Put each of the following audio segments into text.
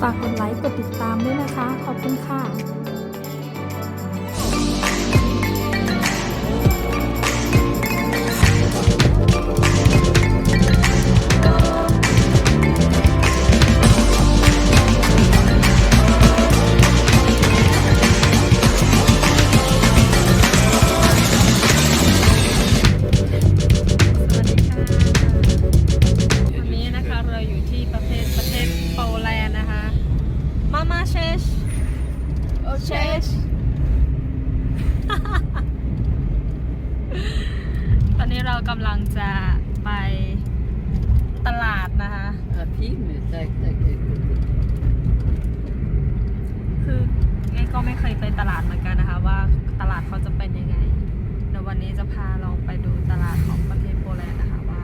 ฝากกดไลค์กดติดตามด้วยนะคะ ขอบคุณค่ะ ก็ไม่เคยไปตลาดเหมือนกันนะคะ ว่าตลาดเขาจะเป็นยังไงเดี๋ยววันนี้จะพาเราไปดูตลาดของประเทศโปแลนด์นะคะว่า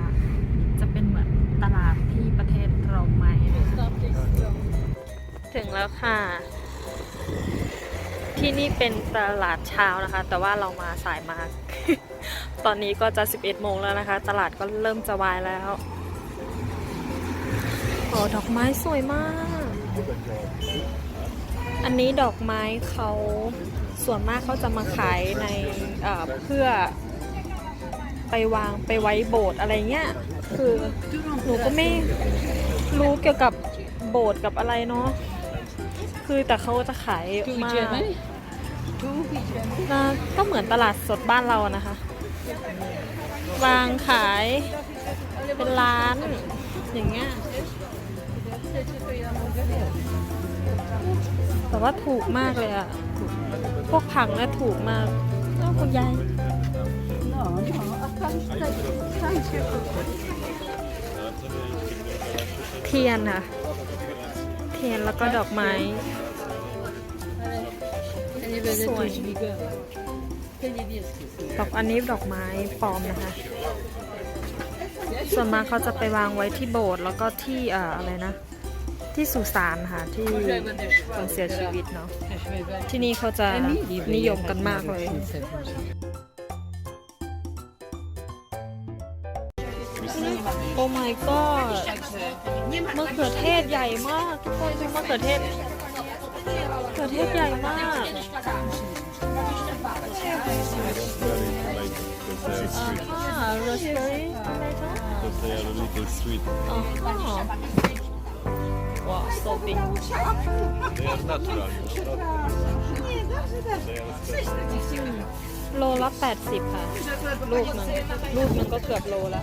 จะเป็นเหมือนตลาดที่ประเทศเราไหมถึงแล้วค่ะ ที่นี่เป็นตลาดเช้านะคะ แต่ว่าเรามาสายมาก ตอนนี้ก็จะ 11 โมงแล้วนะคะ ตลาดก็เริ่มจะวายแล้วโอ้ดอกไม้สวยมาก อันนี้ดอกไม้เขาส่วนมากเขาจะมาขายในเพื่อไปวางไปไว้โบสถ์อะไรเงี้ย คือหนูก็ไม่รู้เกี่ยวกับโบสถ์กับอะไรเนาะ คือแต่เขาจะขายมาก็เหมือนตลาดสดบ้านเรานะคะ วางขายเป็นร้านอย่างเงี้ย แต่ว่าถูกมากเลยอะพวกผักเนี่ยถูกมากเอ้าคุณยาย No, no, a tam tak, tam się เทียนค่ะ เทียนแล้วก็ดอกไม้ Ja nie będę Słuchaj. tu dźwigała. Te niebieskie są. ดอกอันนี้ดอกไม้ปลอมนะคะ ส่วนมากเขาจะไปวางไว้ที่โบสถ์แล้วก็ที่เอ่ออะไรนะ ที่สุสานค่ะที่ Może jak będę คนเสียชีวิตเนาะ Weźmy we- ที่นี่เขาจะ Emilii นิยม wyjechać กันมาก na เลย rocznicę może. โอ้ my god มะเขือเทศใหญ่มากทุกคนดูมะเขือเทศมะเขือเทศใหญ่มากอ่า raspberry tomato Because they are a little sweet. อ๋อ ว้าว so big They are natural. They are โลละ80 ค่ะ ลูกหนึงลูกหนึงก็เกือบโลละ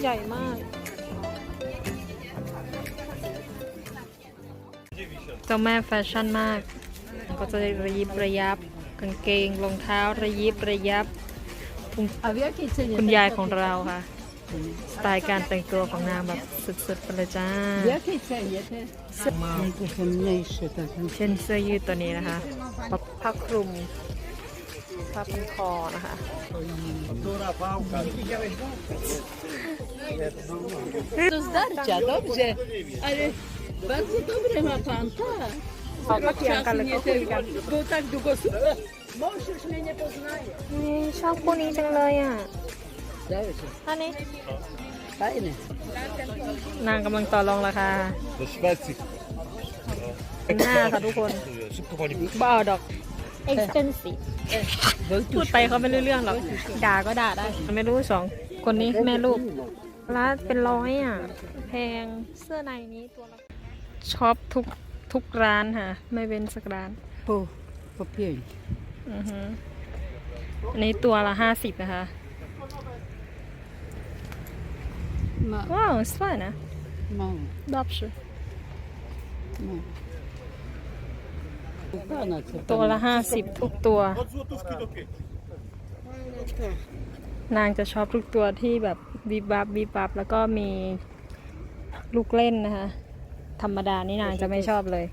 ใหญ่มาก เจ้าแม่แฟชั่นมาก ก็จะระยิบระยับกางเกงรองเท้าระยิบระยับ A w jakiej cenie? คุณยายของเราค่ะ สไตล์การแต่งตัวของนางแบบสุดๆไปเลยจ้า W jakiej cenie te? No to są mniejsze takie. เช่นเสื้อยืดตัวนี้นะคะผ้าผ้าคลุมผ้าพันคอนะคะ Do zdarcia, dobrze, ale bardzo dobre ma pan, tak. เขาก็เถียงกันเลยก็คุยกัน Bo tak długo słucha. Mąż już mnie nie poznaje. นี่ชอบคู่นี้จังเลยอะ Zdaje się. อันนี้ Fajne. นางกำลังต่อรองราคา Do Szwecji. หน้าค่ะทุกคน Szybko pani บ่เอาดอก expensive พูดไปเขาไม่รู้เรื่องหรอก ด่าก็ด่าได้ ไม่รู้สองคนนี้แม่ลูกร้านเป็นร้อยอะ แพงเสื้อในนี้ตัวละช็อปทุกทุกร้านค่ะ ไม่เว้นสักร้าน Po, po pięć. อือฮึอันนี้ตัวละห้าสิบนะคะ Ma, ว้าวสวยนะ mało, ดอบชู mało. Pana co ตัว pan? ละห้าสิบทุกตัว นางจะชอบทุกตัวที่แบบบีบับบีบับแล้วก็มีลูกเล่นนะคะ ธรรมดานี่นางจะไม่ชอบเลย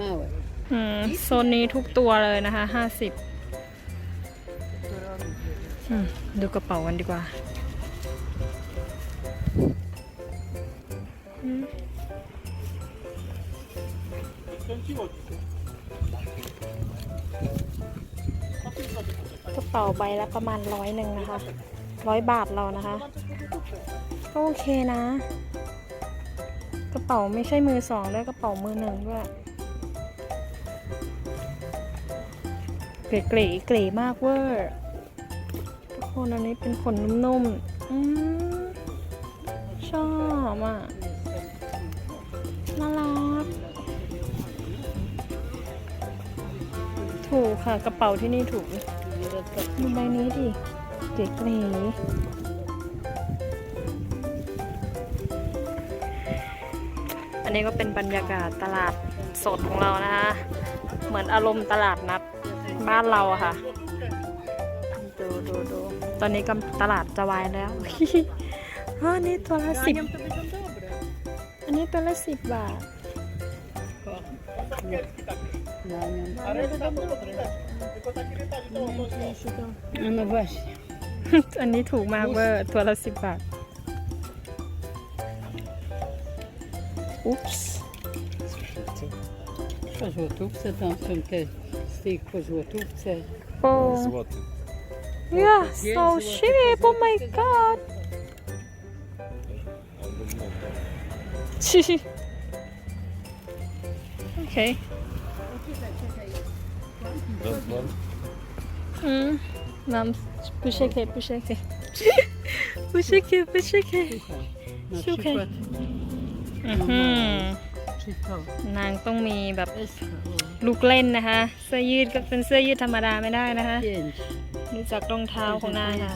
Małe. อืมโซนนี้ทุกตัวเลยนะคะห้าสิบดูกระเป๋ากันดีกว่าอืม กระเป๋าใบละประมาณร้อยหนึ่งนะคะร้อยบาทเรานะคะ ก็โอเคนะ กระเป๋าไม่ใช่มือสองด้วยกระเป๋ามือหนึ่งด้วยเก๋เก๋เก๋มากเวอร์ทุกคนอันนี้เป็นขนนุ่มๆอืม อบอะน่ารักถูกค่ะกระเป๋าที่นี่ถูกดูใบนี้ดิเก๋เก๋อันนี้ก็เป็นบรรยากาศตลาดสดของเรานะคะ เหมือนอารมณ์ตลาดนัดบ้านเราค่ะ ดูดูดูตอนนี้กำตลาดจะวายแล้วอันนี้ตัวละสิบ อันนี้ตัวละสิบบาท No, no właśnie. อันนี้ถูกมากเวอร์ตัวละสิบบาท อุ๊ปส์ Po złotówce tam są te z tych po złotówce. โป้ Złoty. yeah so cheap oh my god โอเค That one? อืมน้ำผู้เชเคผู้เชเคผู้เชเคผู้เชเค Na Słuchaj. przykład อื้อหือ czy to. นางต้องมีแบบ Jest ลูกเล่นนะคะ เสื้อยืดก็เป็นเสื้อยืดธรรมดาไม่ได้นะคะ pięć. ดูจากรองเท้าของนางค่ะ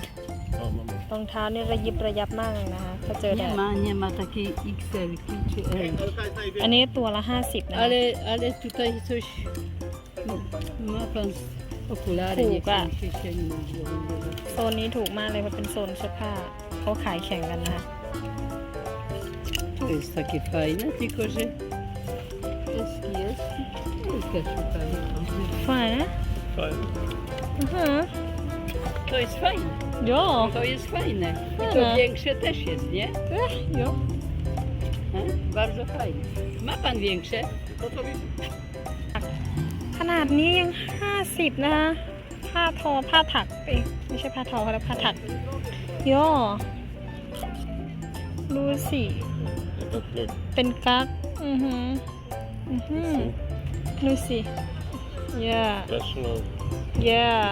O, mamy. รองเท้านี่ระยิบระยับมากเลยนะคะถ้าเจอแด Nie ด ma, nie ma takiej XL czy L. อันนี้ตัวละห้าสิบนะคะ Ale, ale tutaj coś ma pan okulary, nie Kuba. pan się sięgnąć. โซนนี้ถูกมากเลยเพราะเป็นโซนเสื้อผ้าเขาขายแข่งกันนะคะ To jest takie fajne, tylko że jest, jest, jest też fajne. ฝ่ายนะ Fajne. อือหือ To jest fajne, โย to jest fajne. I Fajne. to większe też jest, nie? เอ๊ะโย E? Bardzo fajne. Ma pan większe? ขนาดนี้ยังห้าสิบนะคะผ้าทอผ้าถักเอ้ยไม่ใช่ผ้าทอเขาเรียกผ้าถักโยดูสิ Look, look. เป็นกั๊กอือหืออือหือดูสิ yeah Professional. yeah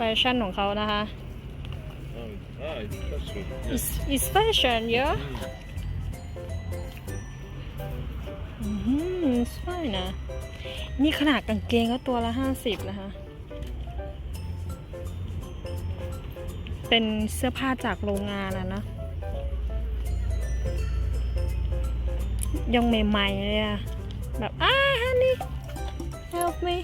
แฟชั่นของเขานะคะ Oh, ah, it's fashion. is is fashion yeah อือหือสวยนะ นี่ขนาดกางเกงก็ตัวละห้าสิบนะคะ เป็นเสื้อผ้าจากโรงงานอะนะ ยังใหม่ๆเลยอะแบบอ้าฮันนี่ help me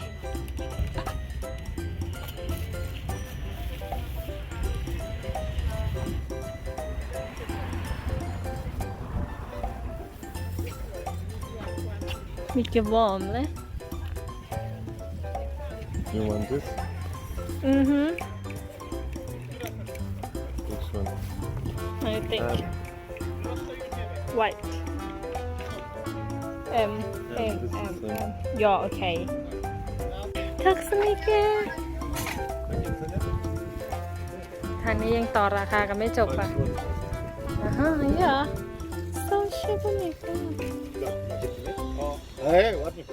มีกระบอกเลย You want this? อือฮึ Which one? I think Um, white M Yeah, M this is M the M ย่อโอเคทักษะนิเกทางนี้ยังต่อราคากันไม่จบอะ อ่าฮะย่า so cheap oh my god Ej, ładnie.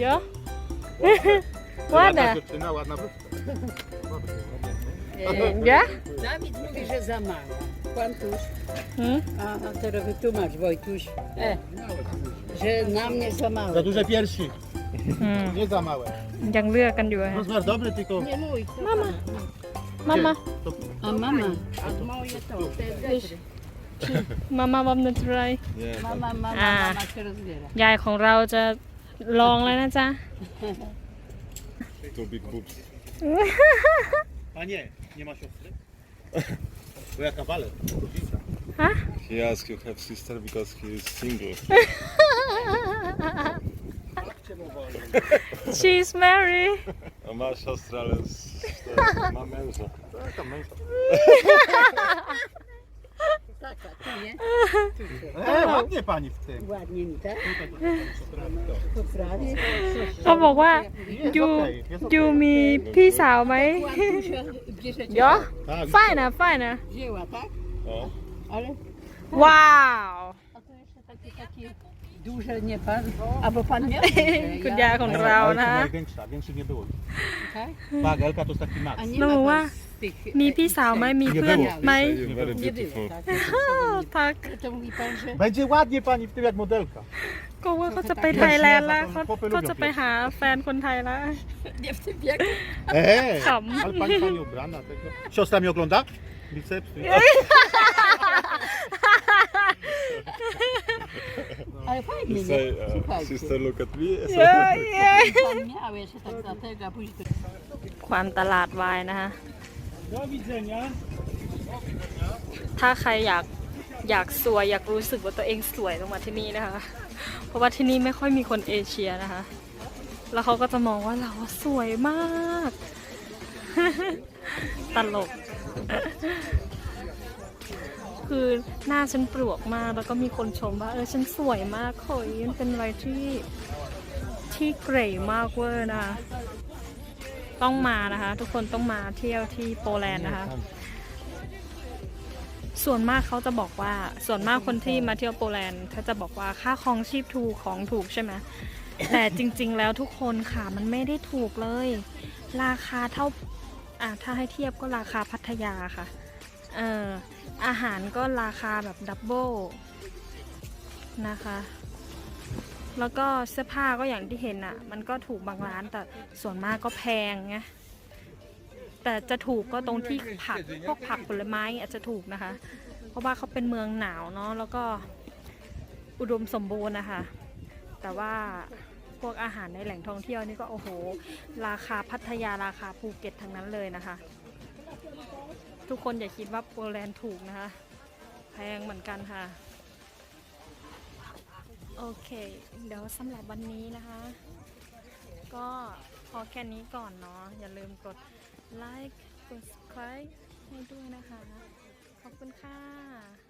เยอะ ładne dziewczyna, ładna bluzka. ja Dawid mówi, że za mała. Kwantuś. hmm? Aha, teraz wytłumacz Wojtuś. E, że na mnie za małe. Za duże piersi, อืม nie za małe. ยังเลือกกันอยู่ฮะ Rozmiar dobry, tylko... Nie mój, to Mama. pana. มามา To... A mama. A moje to, te getry. มามาบำนันทราย Yeah. Mama, mama, A. mama się rozbiera. ยายของเราจะลองแล้วนะจ๊ะ Two big boobs. A nie, nie ma siostry? Bo ja kawaler. różnica. ฮะ He asked you have sister because he is single. She's married A ma siostrę, ale z, ma męża. Taka męża. Taka, tu nie? E, ładnie pani w tym. Ładnie mi, tak? To. Poprawię. เขาบอกว่า Jest ยู okej, jest ยู okej. มีพี่สาวไหม Kwantusia bierzecie? เยอะ Tak, ฝ้ายนะฝ้ายนะ Wzięła, tak? O, Ale ว้าว Duże nie pan? Albo pan miał? คุณยายของเรา Ale นะ to największa, większych nie było. Tak? Tak, Elka to jest taki max. A nie No ma ła. pan z tych, มี e, พี่สาวไหมมีเพื่อน Nie było. ไหม Very Nie beautiful. było, tak? ทัก To mówi pan, że Będzie ładnie pani w tym jak modelka. ก็ว่าเขาจะไปไทยแลนด์แล้วเขาเขาจะไปหาแฟนคนไทยแล้ว nie w tym wieku. Eee, Tam. ale pani fajnie ubrana. Tego. Siostra mnie ogląda? Biceps. Ale fajnie, You nie? say, uh, Słuchajcie. sister, look at me. Pan miał jeszcze tak dlatego, a później to ควันตลาดวายนะคะ Do widzenia. ถ้าใครอยากอยากสวยอยากรู้สึกว่าตัวเองสวยต้องมาที่นี่นะคะ เพราะว่าที่นี่ไม่ค่อยมีคนเอเชียนะคะ แล้วเขาก็จะมองว่าเราสวยมาก ตลก คือหน้าฉันปลวกมาก แล้วก็มีคนชมว่า เออฉันสวยมากเฮ้ยมันเป็นอะไรที่ที่เกรมากเวอร์นะคะต้องมานะคะ ทุกคนต้องมาเที่ยวที่โปแลนด์นะคะ ส่วนมากเขาจะบอกว่า ส่วนมากคนที่มาเที่ยวโปแลนด์เขาจะบอกว่าค่าครองชีพถูกของถูกใช่ไหมแต่จริง ๆ แล้วทุกคนค่ะมันไม่ได้ถูกเลย ราคาเท่าอะถ้าให้เทียบก็ราคาพัทยาค่ะ เออ อาหารก็ราคาแบบดับเบิลนะคะ แล้วก็เสื้อผ้าก็อย่างที่เห็นอะ มันก็ถูกบางร้านแต่ส่วนมากก็แพงไงแต่จะถูกก็ตรงที่ผักพวกผักผลไม้อาจจะถูกนะคะ เพราะว่าเขาเป็นเมืองหนาวเนาะแล้วก็อุดมสมบูรณ์นะคะ แต่ว่าพวกอาหารในแหล่งท่องเที่ยวนี่ก็โอ้โห ราคาพัทยาราคาภูเก็ตทั้งนั้นเลยนะคะ ทุกคนอย่าคิดว่าโปแลนด์ถูกนะคะ แพงเหมือนกันค่ะ โอเค เดี๋ยวสำหรับวันนี้นะคะ ก็พอแค่นี้ก่อนเนาะอย่าลืมกดไลค์กด subscribe ให้ด้วยนะคะ ขอบคุณค่ะ